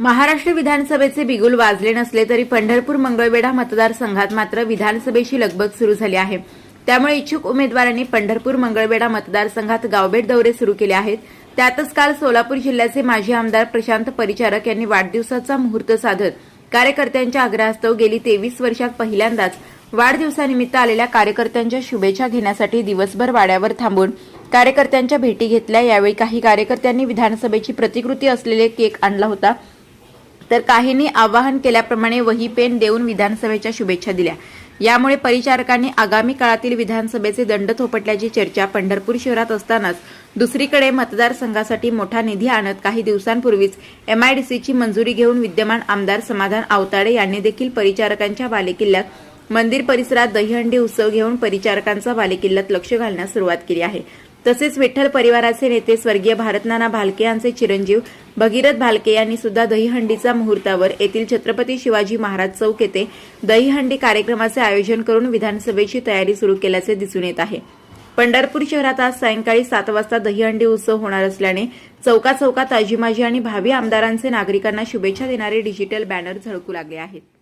महाराष्ट्र विधानसभेचे बिगुल वाजले नसले तरी पंढरपूर मंगळवेढा मतदारसंघात मात्र विधानसभेची लगबग सुरू झाली आहे. त्यामुळे इच्छुक उमेदवारांनी पंढरपूर मंगळवेढा मतदारसंघात गावभेट दौरे सुरू केले आहेत. त्यातच काल सोलापूर जिल्ह्याचे माजी आमदार प्रशांत परिचारक यांनी वाढदिवसाचा मुहूर्त साधत कार्यकर्त्यांच्या आग्रहास्तव गेली तेवीस वर्षात पहिल्यांदाच वाढदिवसानिमित्त आलेल्या कार्यकर्त्यांच्या शुभेच्छा घेण्यासाठी दिवसभर वाड्यावर थांबून कार्यकर्त्यांच्या भेटी घेतल्या. यावेळी काही कार्यकर्त्यांनी विधानसभेची प्रतिकृती असलेले केक आणला होता. तर काहींनी आवाहन केल्याप्रमाणे वही पेन देऊन विधानसभेच्या शुभेच्छा दिल्या. यामुळे परिचारकांनी आगामी काळातील विधानसभेचे दंड थोपटल्याची चर्चा पंढरपूर शहरात असतानाच दुसरीकडे मतदारसंघासाठी मोठा निधी आणत काही दिवसांपूर्वीच एमआयडीसीची मंजुरी घेऊन विद्यमान आमदार समाधान आवताडे यांनी देखील परिचारकांच्या बालेकिल्ल्यात मंदिर परिसरात दहीहंडी उत्सव घेऊन परिचारकांचा बालेकिल्ल्यात लक्ष घालण्यास सुरुवात केली आहे. तसेच विठ्ठल परिवाराचे नेते स्वर्गीय भारतनाना भालके यांचे चिरंजीव भगीरथ भालके यांनी सुद्धा दहीहंडीचा मुहूर्तावर येथील छत्रपती शिवाजी महाराज चौक येथे दहीहंडी कार्यक्रमाचे आयोजन करून विधानसभेची तयारी सुरू केल्याचे दिसून येत आहे. पंढरपूर शहरात आज सायंकाळी सात वाजता दहीहंडी उत्सव होणार असल्याने चौका चौकात आजीमाजी आणि भावी आमदारांचे नागरिकांना शुभेच्छा देणारे डिजिटल बॅनर झळकू लागले आहेत.